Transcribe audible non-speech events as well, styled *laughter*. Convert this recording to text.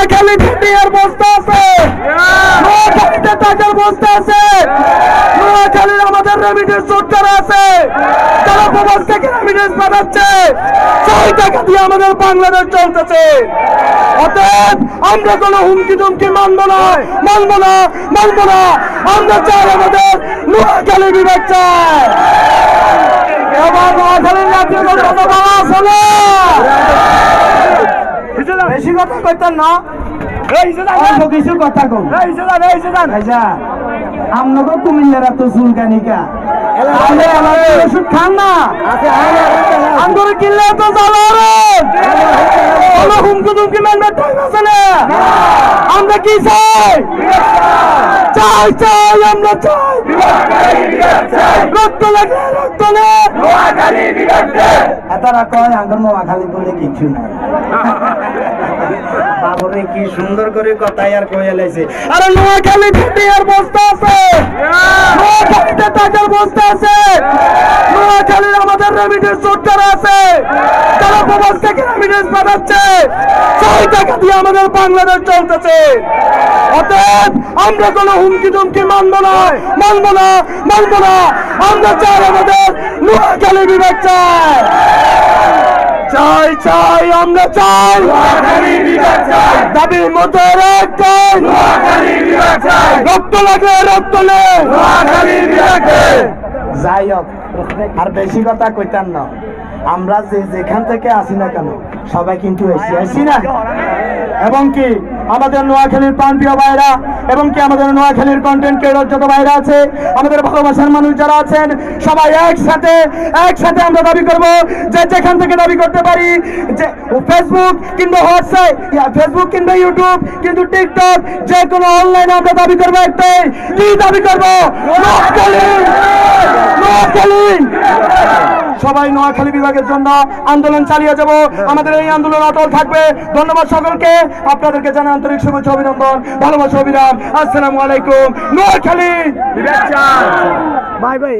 নোয়াখালী টিয়ার বস্তা আছে। নোয়াখালীতে টাকার বস্তা আছে। নোয়াখালীর আমাদের রেমিডেন্স সরকার আছে। তারা প্রবাস থেকে রেমিডেন্স পাঠাচ্ছে। ছয় টাকা দিয়ে আমাদের বাংলাদেশ চলতেছে। অতএব আমরা কোনো হুমকি টুমকি মানবো না মানবো না মানবো না। আমরা চাই আমাদের নোয়াখালী বিভাগ চাই। এবার নোয়াখালীর জাতীয় কথা বলা আছে না বেশি কথা কইতেন? না অল্প কিছু কথা কম ভাইজা আমনগো কুমিল্লারা তো চুলকানিকা। তাহলে আমাদের ওষুধ খান না। আন্দোলন কিনলে তো জ্বালাবেন কোনো হুমকি টুমকি মানবে টাইম আছে না। আমরা কি চাই? চাই চাই আমরা চাই। রক্ত লাগে রক্ত তারা কয় আঙ্গর নোয়াখালী বলে কিছু নাই। *laughs* বাবরে কি সুন্দর করে কথাই আর কয়ে লাইছে। আরে নোয়াখালী ভেটে আর বস্তা আছে। নোয়াখালীতে টাকার বস্তা আছে। নোয়াখালীর আমাদের রেমিডেন্স সরকার আছে। তারা প্রবাস থেকে রেমিডেন্স পাঠাচ্ছে। ছয় টাকা দিয়ে আমাদের বাংলাদেশ চলতেছে। অতএব আমরা কোনো হুমকি টুমকি মানবো না। মানবো না মানবো না। আমরা চাই আমাদের নোয়াখালী বিভাগ চাই। চাই চাই আমরা চাই। দাবি মতো রক্ত লাগে রক্ত যাই হোক আর বেশি কথা কইতাম না। আমরা যে যেখান থেকে আসি না কেন সবাই কিন্তু এসি না? এবং কি? আমাদের নোয়াখালীর প্রান্তীয় ভাইরা এবং কি আমাদের নোয়াখালীর কন্টেন্ট ক্রিয়েটর যত ভাইরা আছে আমাদের ভালোবাসার মানুষ যারা আছেন সবাই একসাথে একসাথে আমরা দাবি করব যে যেখান থেকে দাবি করতে পারি যে ফেসবুক কিংবা হোয়াটসঅ্যাপ ফেসবুক কিংবা ইউটিউব কিন্তু টিকটক যে কোনো অনলাইনে আমরা দাবি করব একটাই কি দাবি করব? নোয়াখালী! নোয়াখালী! সবাই নোয়াখালী বিভাগের জন্য আন্দোলন চালিয়ে যাব। আমাদের এই আন্দোলন অটল থাকবে। ধন্যবাদ সকলকে। আপনাদেরকে জানাই আন্তরিক শুভেচ্ছা অভিনন্দন ভালোবাসা অভিরাম। আসসালামু আলাইকুম। নোয়াখালী! ভাই বাই